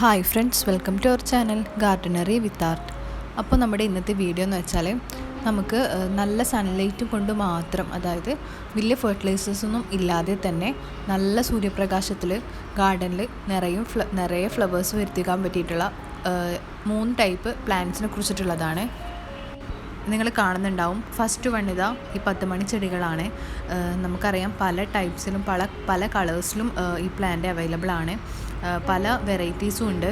Hi friends welcome to our channel gardenery with art അപ്പോൾ നമ്മുടെ ഇന്നത്തെ വീഡിയോ എന്ന് വെച്ചാൽ നമുക്ക് നല്ല സൺലൈറ്റ് കൊണ്ട് മാത്രം അതായത് വലിയ ഫെർട്ടിലൈസേഴ്സ് ഒന്നും ഇല്ലാതെ തന്നെ നല്ല സൂര്യപ്രകാശത്തിൽ ഗാർഡനിൽ നിറയും ഫ്ല നിറയെ ഫ്ലവേഴ്സ് വരുത്തിക്കാൻ പറ്റിയിട്ടുള്ള മൂന്ന് ടൈപ്പ് പ്ലാന്റ്സിനെ കുറിച്ചിട്ടുള്ളതാണ് നിങ്ങൾ കാണുന്നുണ്ടാവും. ഫസ്റ്റ് വൺ ഇതാ ഈ പത്ത് മണി ചെടികളാണ് നമുക്കറിയാം പല ടൈപ്സിലും പല പല കളേഴ്സിലും ഈ പ്ലാന്റ് അവൈലബിൾ ആണ്. പല വെറൈറ്റീസും ഉണ്ട്.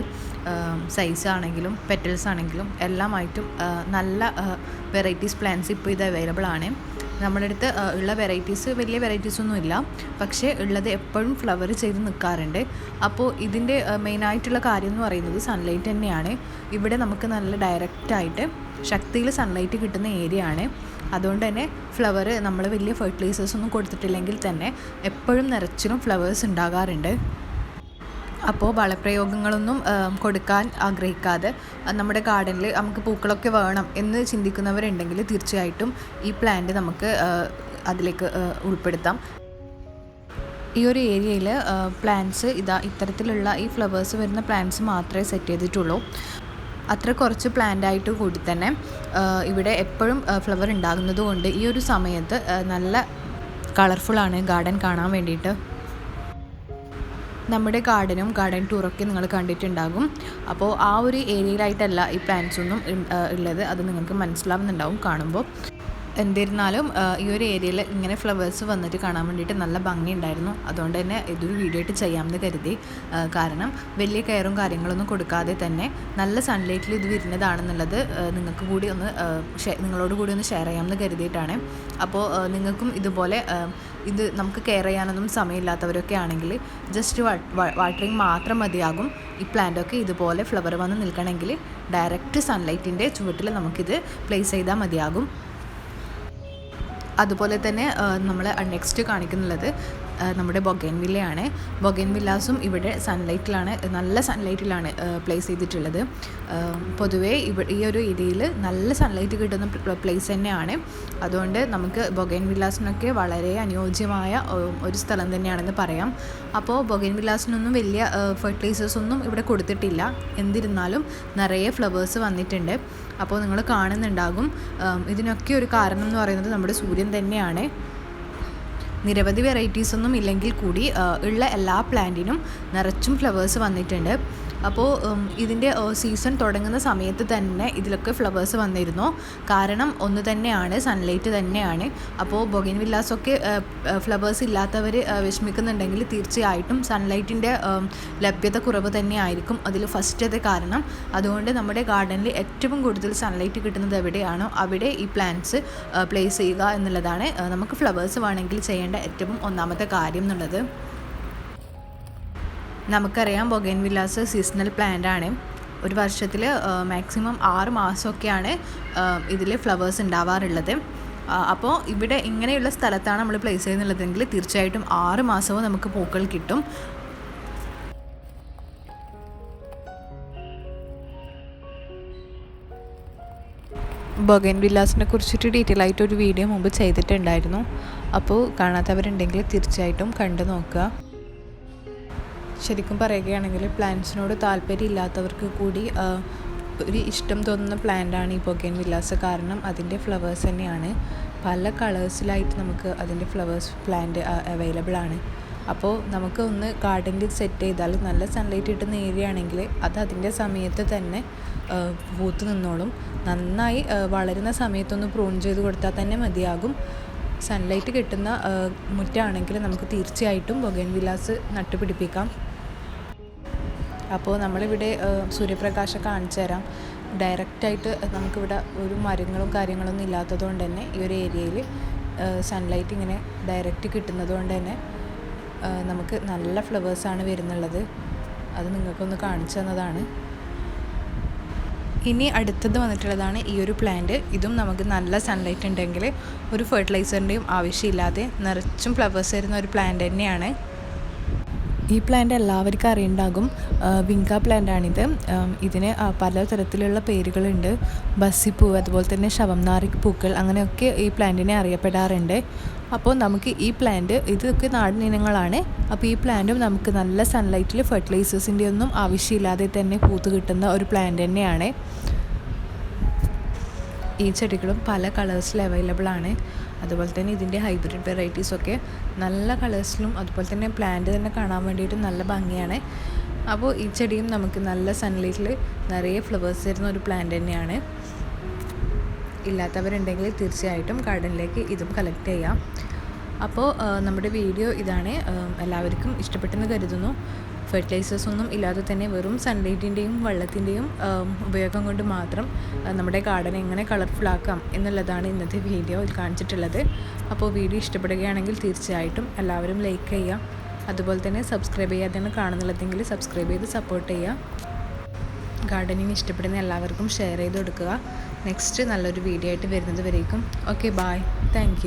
സൈസ് ആണെങ്കിലും പെറ്റൽസ് ആണെങ്കിലും എല്ലാമായിട്ടും നല്ല വെറൈറ്റീസ് പ്ലാന്റ്സ് ഇപ്പോൾ ഇത് അവൈലബിൾ ആണ്. നമ്മുടെ അടുത്ത് ഉള്ള വെറൈറ്റീസ് വലിയ വെറൈറ്റീസ് ഒന്നും ഇല്ല പക്ഷേ ഉള്ളത് എപ്പോഴും ഫ്ലവർ ചെയ്ത് നിൽക്കാറുണ്ട് അപ്പോൾ ഇതിന്റെ മെയിനായിട്ടുള്ള കാര്യം എന്ന് പറയുന്നത് സൺലൈറ്റ് തന്നെയാണ്. ഇവിടെ നമുക്ക് നല്ല ഡയറക്റ്റായിട്ട് ശക്തിയിൽ സൺലൈറ്റ് കിട്ടുന്ന ഏരിയ ആണ്. അതുകൊണ്ട് തന്നെ ഫ്ലവർ നമ്മൾ വലിയ ഫെർട്ടിലൈസേഴ്സ് ഒന്നും കൊടുത്തിട്ടില്ലെങ്കിൽ തന്നെ എപ്പോഴും നിറച്ചിലും ഫ്ലവേഴ്സ് ഉണ്ടാകാറുണ്ട്. അപ്പോൾ വളപ്രയോഗങ്ങളൊന്നും കൊടുക്കാൻ ആഗ്രഹിക്കാതെ നമ്മുടെ ഗാർഡനിൽ നമുക്ക് പൂക്കളൊക്കെ വേണം എന്ന് ചിന്തിക്കുന്നവരുണ്ടെങ്കിൽ തീർച്ചയായിട്ടും ഈ പ്ലാന്റ് നമുക്ക് അതിലേക്ക് ഉൾപ്പെടുത്താം. ഈ ഒരു ഏരിയയിൽ പ്ലാന്റ്സ് ഇതാ ഇത്തരത്തിലുള്ള ഈ ഫ്ലവേഴ്സ് വരുന്ന പ്ലാന്റ്സ് മാത്രമേ സെറ്റ് ചെയ്തിട്ടുള്ളൂ. അത്ര കുറച്ച് പ്ലാന്റ് ആയിട്ട് കൂടി തന്നെ ഇവിടെ എപ്പോഴും ഫ്ലവർ ഉണ്ടാകുന്നത് കൊണ്ട് ഈ ഒരു സമയത്ത് നല്ല കളർഫുള്ളാണ് ഗാർഡൻ കാണാൻ വേണ്ടിയിട്ട്. നമ്മുടെ ഗാർഡനും ഗാർഡൻ ടൂറൊക്കെ നിങ്ങൾ കണ്ടിട്ടുണ്ടാകും. അപ്പോൾ ആ ഒരു ഏരിയയിലായിട്ടല്ല ഈ പ്ലാന്റ്സ് ഒന്നും ഉള്ളത്. അത് നിങ്ങൾക്ക് മനസ്സിലാവുന്നുണ്ടാവും കാണുമ്പോൾ. എന്നിരുന്നാലും ഈ ഒരു ഏരിയയിൽ ഇങ്ങനെ ഫ്ലവേഴ്സ് വന്നിട്ട് കാണാൻ വേണ്ടിയിട്ട് നല്ല ഭംഗിയുണ്ടായിരുന്നു. അതുകൊണ്ട് തന്നെ ഇതൊരു വീഡിയോ ആയിട്ട് ചെയ്യാമെന്ന് കരുതി. കാരണം വലിയ കെയറും കാര്യങ്ങളൊന്നും കൊടുക്കാതെ തന്നെ നല്ല സൺലൈറ്റിൽ ഇത് വരുന്നതാണെന്നുള്ളത് നിങ്ങൾക്ക് കൂടി ഒന്ന് നിങ്ങളോട് കൂടി ഒന്ന് ഷെയർ ചെയ്യാമെന്ന് കരുതിയിട്ടാണ്. അപ്പോൾ നിങ്ങൾക്കും ഇതുപോലെ ഇത് നമുക്ക് കെയർ ചെയ്യാനൊന്നും സമയമില്ലാത്തവരൊക്കെ ആണെങ്കിൽ ജസ്റ്റ് വാട്ടറിങ് മാത്രം മതിയാകും. ഈ പ്ലാന്റൊക്കെ ഇതുപോലെ ഫ്ലവർ വന്ന് നിൽക്കണമെങ്കിൽ ഡയറക്റ്റ് സൺലൈറ്റിന്റെ ചുവട്ടിൽ നമുക്കിത് പ്ലേസ് ചെയ്താൽ മതിയാകും. അതുപോലെ തന്നെ നമ്മൾ നെക്സ്റ്റ് കാണിക്കുന്നുള്ളത്. നമ്മുടെ ബൊഗൻവില്ലയാണ് വില്ലയാണ്. വില്ലാസും ഇവിടെ സൺലൈറ്റിലാണ് നല്ല സൺലൈറ്റിലാണ് പ്ലേസ് ചെയ്തിട്ടുള്ളത്. പൊതുവേ ഇവ ഈ ഒരു ഏരിയയിൽ നല്ല സൺലൈറ്റ് കിട്ടുന്ന പ്ലേസ് തന്നെയാണ്. അതുകൊണ്ട് നമുക്ക് ബൊഗൈൻ വില്ലാസിനൊക്കെ വളരെ അനുയോജ്യമായ ഒരു സ്ഥലം തന്നെയാണെന്ന് പറയാം. അപ്പോൾ ബൊഗൈൻ വില്ലാസിനൊന്നും വലിയ ഫെർട്ടിലൈസേഴ്സ് ഒന്നും ഇവിടെ കൊടുത്തിട്ടില്ല. എന്നിരുന്നാലും നിറയെ ഫ്ലവേഴ്സ് വന്നിട്ടുണ്ട്. അപ്പോൾ നിങ്ങൾ കാണുന്നുണ്ടാകും. ഇതിനൊക്കെ ഒരു കാരണം എന്ന് പറയുന്നത് നമ്മുടെ സൂര്യൻ തന്നെയാണ്. നിരവധി വെറൈറ്റീസ് ഒന്നും ഇല്ലെങ്കിൽ കൂടി ഉള്ള എല്ലാ പ്ലാന്റിനും നിറച്ചും ഫ്ലവേഴ്സ് വന്നിട്ടുണ്ട്. അപ്പോൾ ഇതിന്റെ സീസൺ തുടങ്ങുന്ന സമയത്ത് തന്നെ ഇതിലൊക്കെ ഫ്ലവേഴ്സ് വന്നിരുന്നു. കാരണം ഒന്ന് തന്നെയാണ് സൺലൈറ്റ് തന്നെയാണ്. അപ്പോൾ ബൊഗിൻ വില്ലാസൊക്കെ ഫ്ലവേഴ്സ് ഇല്ലാത്തവർ വിഷമിക്കുന്നുണ്ടെങ്കിൽ തീർച്ചയായിട്ടും സൺലൈറ്റിന്റെ ലഭ്യത കുറവ് തന്നെയായിരിക്കും അതിൽ ഫസ്റ്റത്തെ കാരണം. അതുകൊണ്ട് നമ്മുടെ ഗാർഡനിൽ ഏറ്റവും കൂടുതൽ സൺലൈറ്റ് കിട്ടുന്നത് എവിടെയാണോ അവിടെ ഈ പ്ലാന്റ്സ് പ്ലേസ് ചെയ്യുക എന്നുള്ളതാണ്. നമുക്ക് ഫ്ലവേഴ്സ് വേണമെങ്കിൽ ചെയ്യേണ്ട ഏറ്റവും ഒന്നാമത്തെ കാര്യം എന്നുള്ളത്. നമുക്കറിയാം ബൊഗൈൻ വില്ലാസ് സീസണൽ പ്ലാന്റ് ആണ്. ഒരു വർഷത്തിൽ മാക്സിമം ആറ് മാസമൊക്കെയാണ് ഇതിൽ ഫ്ലവേഴ്സ് ഉണ്ടാവാറുള്ളത്. അപ്പോൾ ഇവിടെ ഇങ്ങനെയുള്ള സ്ഥലത്താണ് നമ്മൾ പ്ലേസ് ചെയ്യുന്നുള്ളതെങ്കിൽ തീർച്ചയായിട്ടും ആറ് മാസവും നമുക്ക് പൂക്കൾ കിട്ടും. ബൊഗൈൻ വില്ലാസിനെ കുറിച്ചിട്ട് ഡീറ്റെയിൽ ആയിട്ട് ഒരു വീഡിയോ മുമ്പ് ചെയ്തിട്ടുണ്ടായിരുന്നു. അപ്പോൾ കാണാത്തവരുണ്ടെങ്കിൽ തീർച്ചയായിട്ടും കണ്ടു നോക്കുക. ശരിക്കും പറയുകയാണെങ്കിൽ പ്ലാന്റ്സിനോട് താല്പര്യം ഇല്ലാത്തവർക്ക് കൂടി ഒരു ഇഷ്ടം തോന്നുന്ന പ്ലാന്റാണ് ഈ പൊക്കേൻ വില്ലാസ് കാരണം അതിന്റെ ഫ്ലവേഴ്സ് തന്നെയാണ്. പല കളേഴ്സിലായിട്ട് നമുക്ക് അതിന്റെ ഫ്ലവേഴ്സ് പ്ലാന്റ് അവൈലബിൾ ആണ്. അപ്പോൾ നമുക്ക് ഒന്ന് ഗാർഡനിൽ സെറ്റ് ചെയ്താൽ നല്ല സൺലൈറ്റ് കിട്ടുന്ന ഏരിയ ആണെങ്കിൽ അത് അതിന്റെ സമയത്ത് തന്നെ പൂത്ത് നിന്നോളും. നന്നായി വളരുന്ന സമയത്തൊന്ന് പ്രൂൺ ചെയ്ത് കൊടുത്താൽ തന്നെ മതിയാകും. സൺലൈറ്റ് കിട്ടുന്ന മുറ്റാണെങ്കിൽ നമുക്ക് തീർച്ചയായിട്ടും ബൊഗേൻ വില്ലാസ് നട്ടുപിടിപ്പിക്കാം. അപ്പോൾ നമ്മളിവിടെ സൂര്യപ്രകാശം കാണിച്ചു തരാം. ഡയറക്റ്റായിട്ട് നമുക്കിവിടെ ഒരു മരങ്ങളും കാര്യങ്ങളൊന്നും ഇല്ലാത്തത് കൊണ്ട് തന്നെ ഈ ഒരു ഏരിയയിൽ സൺലൈറ്റ് ഇങ്ങനെ ഡയറക്റ്റ് കിട്ടുന്നത് കൊണ്ട് തന്നെ നമുക്ക് നല്ല ഫ്ലവേഴ്സാണ് വരുന്നുള്ളത്. അത് നിങ്ങൾക്കൊന്ന് കാണിച്ചു തന്നതാണ്. ഇനി അടുത്തത് വന്നിട്ടുള്ളതാണ് ഈ ഒരു പ്ലാന്റ് ഇതും നമുക്ക് നല്ല സൺലൈറ്റ് ഉണ്ടെങ്കിൽ ഒരു ഫെർട്ടിലൈസറിന്റെയും ആവശ്യമില്ലാതെ നിറച്ചും ഫ്ലവേഴ്സ് വരുന്ന ഒരു പ്ലാന്റ് തന്നെയാണ്. ഈ പ്ലാന്റ് എല്ലാവർക്കും അറിയുണ്ടാകും. വിങ്ക പ്ലാന്റ് ആണിത്. ഇതിന് പല പലതരത്തിലുള്ള പേരുകളുണ്ട്. ബസ്സിപ്പൂ അതുപോലെ തന്നെ ശവംനാറിക് പൂക്കൾ അങ്ങനെയൊക്കെ ഈ പ്ലാന്റിനെ അറിയപ്പെടാറുണ്ട്. അപ്പോൾ നമുക്ക് ഈ പ്ലാന്റ് ഇതൊക്കെ നാടൻ ഇനങ്ങളാണ്. അപ്പോൾ ഈ പ്ലാന്റും നമുക്ക് നല്ല സൺലൈറ്റിൽ ഫെർട്ടിലൈസേഴ്സിന്റെ ഒന്നും ആവശ്യമില്ലാതെ തന്നെ പൂത്ത് കിട്ടുന്ന ഒരു പ്ലാന്റ് തന്നെയാണ്. ഈ ചെടികളും പല കളേഴ്സിൽ അവൈലബിൾ ആണ്. അതുപോലെ തന്നെ ഇതിന്റെ ഹൈബ്രിഡ് വെറൈറ്റീസ് ഒക്കെ നല്ല കളേഴ്സിലും അതുപോലെ തന്നെ പ്ലാന്റ് തന്നെ കാണാൻ വേണ്ടിയിട്ട് നല്ല ഭംഗിയാണ്. അപ്പോൾ ഈ ചെടിയും നമുക്ക് നല്ല സൺലൈറ്റിൽ നിറയെ ഫ്ലവേഴ്സ് തരുന്ന ഒരു പ്ലാന്റ് തന്നെയാണ്. ഇല്ലാത്തവരുണ്ടെങ്കിൽ തീർച്ചയായിട്ടും ഗാർഡനിലേക്ക് ഇതും കളക്ട് ചെയ്യാം. അപ്പോൾ നമ്മുടെ വീഡിയോ ഇതാണ്. എല്ലാവർക്കും ഇഷ്ടപ്പെട്ടെന്ന് കരുതുന്നു. ഫെർട്ടിലൈസേഴ്സ് ഒന്നും ഇല്ലാതെ തന്നെ വെറും സൺലൈറ്റിന്റെയും വെള്ളത്തിന്റെയും ഉപയോഗം കൊണ്ട് മാത്രം നമ്മുടെ ഗാർഡൻ എങ്ങനെ കളർഫുൾ ആക്കാം എന്നുള്ളതാണ് ഇന്നത്തെ വീഡിയോയിൽ കാണിച്ചിട്ടുള്ളത്. അപ്പോൾ വീഡിയോ ഇഷ്ടപ്പെടുകയാണെങ്കിൽ തീർച്ചയായിട്ടും എല്ലാവരും ലൈക്ക് ചെയ്യുക. അതുപോലെ തന്നെ സബ്സ്ക്രൈബ് ചെയ്യാതെയാണ് കാണുന്നുള്ളതെങ്കിൽ സബ്സ്ക്രൈബ് ചെയ്ത് സപ്പോർട്ട് ചെയ്യുക. ഗാർഡനിങ് ഇഷ്ടപ്പെടുന്ന എല്ലാവർക്കും ഷെയർ ചെയ്ത് കൊടുക്കുക. നെക്സ്റ്റ് നല്ലൊരു വീഡിയോ ആയിട്ട് വരുന്നത് വരേക്കും. Okay bye thank